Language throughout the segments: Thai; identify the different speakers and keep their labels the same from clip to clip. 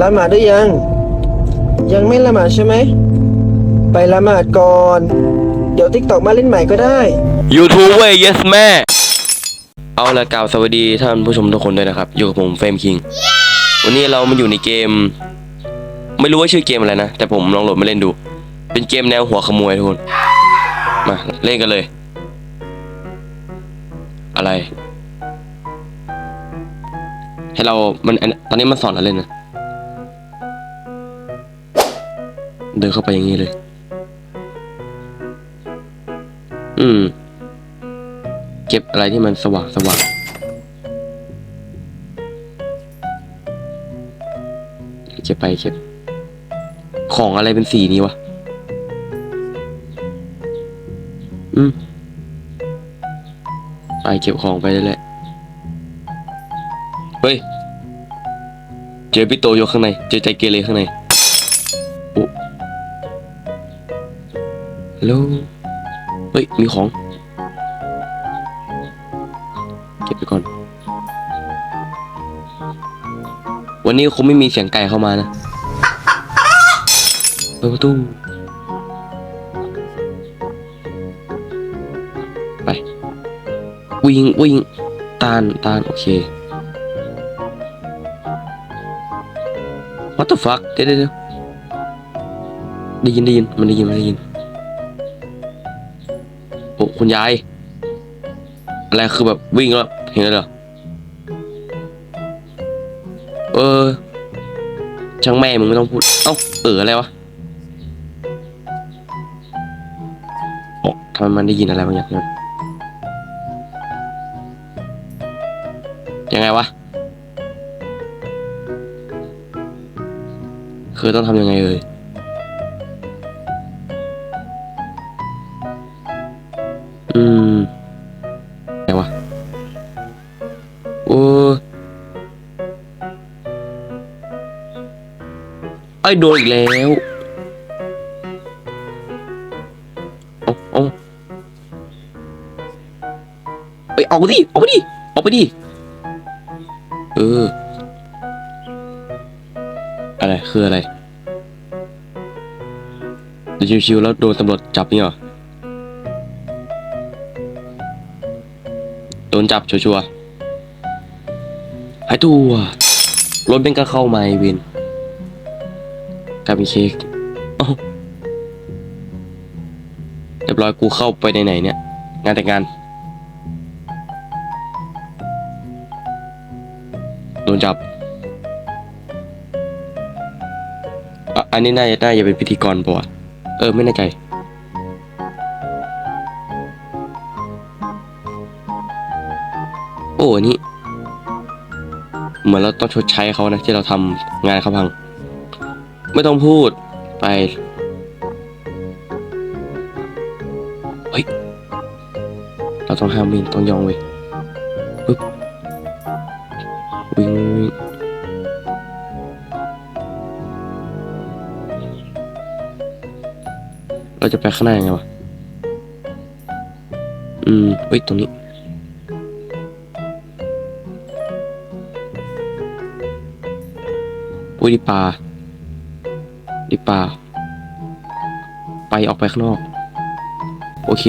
Speaker 1: ละหมาดหรือยัง ยังไม่ละหมาดใช่ไหม ไปละหมาดก่อน เดี๋ยวติ๊กตอกมาเล่นใหม่ก็ได้
Speaker 2: YouTube เว้ย yes แม่ เอาละกล่าวสวัสดีท่านผู้ชมทุกคนด้วยนะครับ อยู่กับผมเฟรมคิง วันนี้เรามาอยู่ในเกม ไม่รู้ว่าชื่อเกมอะไรนะ แต่ผมลองโหลดมาเล่นดู เป็นเกมแนวหัวขโมยทุกคน มาเล่นกันเลย อะไร ให้เรา มันอันตอนนี้มันสอนเราเล่นนะ เดินเข้าไปอย่างนี้เลย อืม เก็บอะไรที่มันสว่างสว่างเก็บไปเก็บ ของอะไรเป็นสีนี้วะ อืม ไปเก็บของไปเรื่อยๆเฮ้ย เจอพี่โตอยู่ข้างใน เจอใจเกเรข้างใน ลโหลเฮ้ย มีของ เก็บไปก่อน วันนี้คงไม่มีเสียงไก่เข้ามานะเปิดประตูไป วิ่งวิ่งตานตานโอเค what the fuck เดี๋ยวเดี๋ยวเดี๋ยวได้ยินได้ยินมันได้ยินมันได้ยิน คุณยาย อะไรคือแบบวิ่งแล้วเห็นแล้วเหรอ เออ ช่างแม่มึงไม่ต้องพูด เอ้า เอออะไรวะโอ้ทำไมมันได้ยินอะไรบางอย่างเนี่ยยังไงวะ คือต้องทำยังไงเอ่ย อ้ยโดนอีกแล้วเอาเอาเอ้ยออกไปดิออกไปดิออกไปดิเออ อะไรคืออะไรเดี๋ยวชิวๆแล้วโดนตำรวจจับนี่เหรอโดนจับชัวร์ๆหายตัวรถเป็นก็เข้ามาไอวิน กลายเป็นเค้กเอ้าเรียบร้อยกูเข้าไปในไหนเนี่ย งานแต่งงาน โดนจับอะอันนี้น่าจะน่าจะเป็นพิธีกรปะวะเออ ไม่แน่ใจโอ้อันนี้เหมือนเราต้องชดใช้เขานะ ที่เราทำงานเขาพัง ไม่ต้องพูดไป เฮ้ย เราต้องห้ามวิ่งต้องยองเว้ยปึ๊บวิ่งเราจะไปข้างหน้ายังไงวะ อืมเฮ้ย ตรงนี้อุ้ยปลา ดิปลาไปออกไปข้างนอก โอเค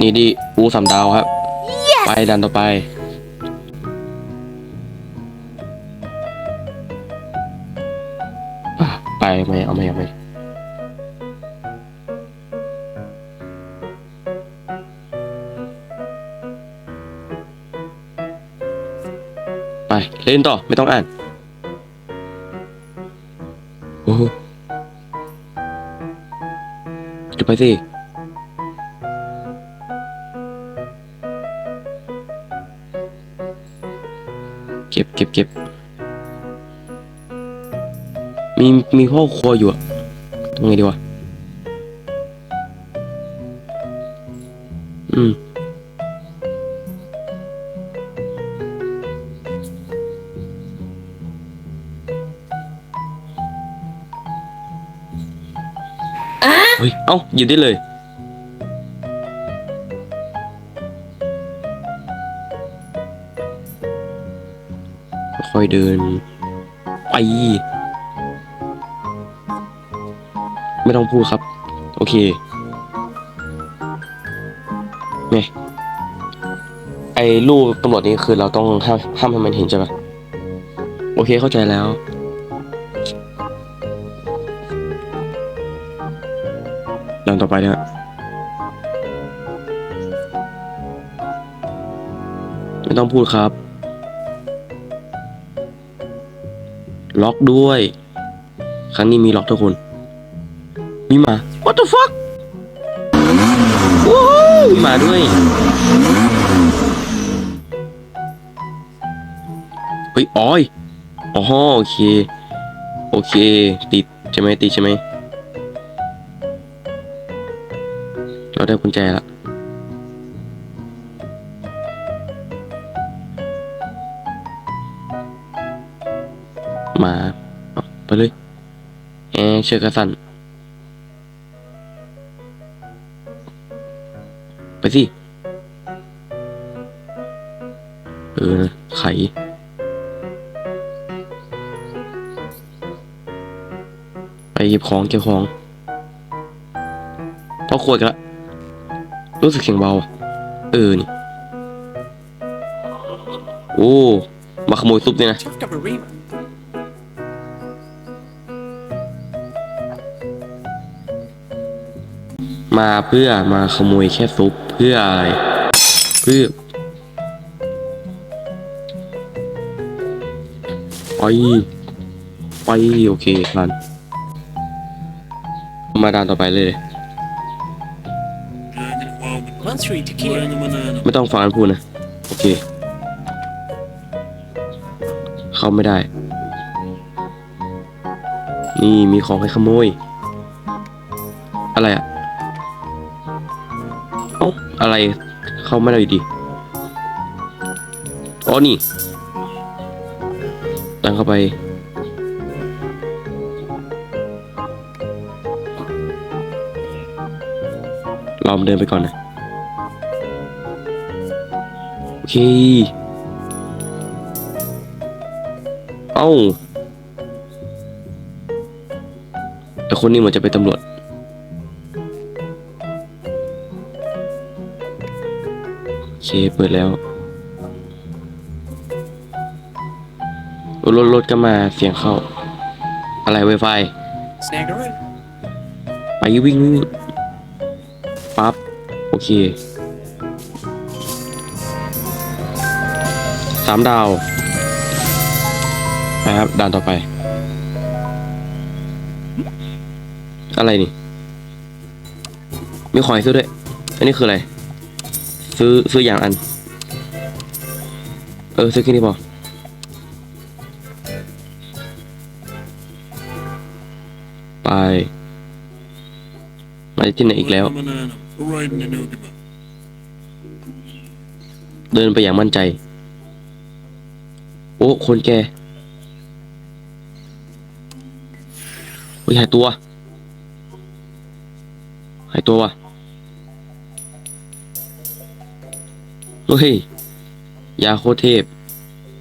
Speaker 2: นี่ดิอูสามดาวครับไปดันต่อไปอะไปไหมเอาไหมเอาไหมไปเล่นต่อ ไม่ต้องอ่าน จะไปสิเก็บเก็บเก็บมีมีพ่อครัวอยู่อะทำไงดีวะอืม ฮ้ย เอ้าหยิบได้เลย ค่อยเดิน ไป ไม่ต้องพูดครับ โอเคไงไอ้รูปตำรวจนี่คือเราต้องห้ามห้ามให้มันเห็นใช่ปะโอเคเข้าใจแล้ว ต่อไปนะไม่ต้องพูดครับ ล็อกด้วย ครั้งนี้มีล็อกทุกคน มีหมา what the fuck ว้าวมีหมาด้วยเฮ้ยออยอ๋อโอเค โอเค ติดใช่ไหมติดใช่ไหม เราได้กุญแจแล้วมาไปเลยแอเชือกกระสันไปสิ เออ ไข ไปเก็บของเก็บของพอขวดกันละ รู้สึกเสียงเบา เออนี่ โอ้ มาขโมยซุปเนี่ยนะ มาเพื่อมาขโมยแค่ซุปเพื่ออะไร เพื่อไปไปโอเครันมาดานต่อไปเลย
Speaker 3: One three tequila.
Speaker 2: ไม่ต้องฟังกันพูดนะ โอเค เข้าไม่ได้ นี่มีของให้ขโมย อะไรอะเอ้าอะไร เข้าไม่ได้อยู่ดี อ๋อนี่ดังเข้าไป ลองเดินไปก่อนนะ เค เอ้า แต่คนนี้เหมือนจะเป็นตำรวจ โอเค เปิดแล้ว รถรถก็มาเสียงเข้า อะไรไวไฟ
Speaker 3: Snag a root.
Speaker 2: ไปวิ่งวิ่งปั๊บ โอเคามดาวไปครับด่านต่อไป อะไรนี่ มีขอยซื้อด้วย อันนี้คืออะไร ซื้อซื้ออย่างอัน เออ ซื้อแค่นี้พอไปมาที่ไหนอีกแล้ว เดินไปอย่างมั่นใจโอ้คนแก่เฮ้ยหายตัว หายตัวว่ะเฮ้ย ยาโคเทพ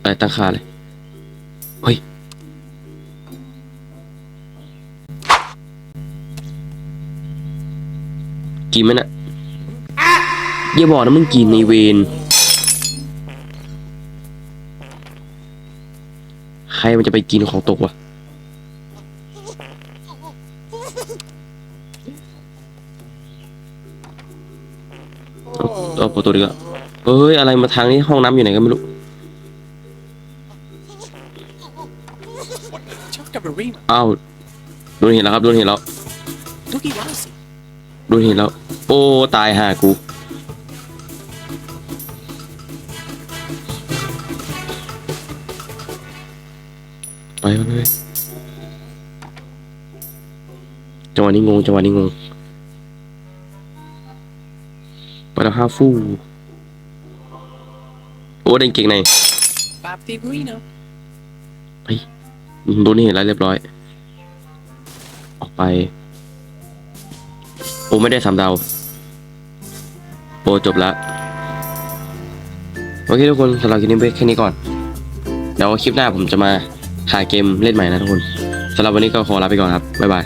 Speaker 2: อะไรตั้งคาเลย เฮ้ย กินไหมนะอย่าบอกนะมึงกินในเวน ครมันจะไปกินของตกวะเอาเอประตูดีกว่าเอ้ย อะไรมาทางนี้ห้องน้ำอยู่ไหนก็ไม่รู้
Speaker 3: Chuck up a reamer.
Speaker 2: อ้าวโดนเห็นแล้วครับโดนเห็นแล้ว
Speaker 3: Doogie Lassie.
Speaker 2: โดนเห็นแล้ว โอ้ ตายห่ากู ไปไปจังหวะนี้งงจังหวะนี้งงไปแล้วห้าฟู่โอ้เด้งเก่งใน
Speaker 3: Bob the Reno.
Speaker 2: โดนเห็นแล้วเรียบร้อย ออกไป โอ้ไม่ได้สามดาวโอ้จบละโอเคทุกคนสำหรับคลิปนี้แค่นี้ก่อน เดี๋ยวคลิปหน้าผมจะมา หาเกมเล่นใหม่นะทุกคนสำหรับวันนี้ก็ขอลาไปก่อนครับบ๊ายบาย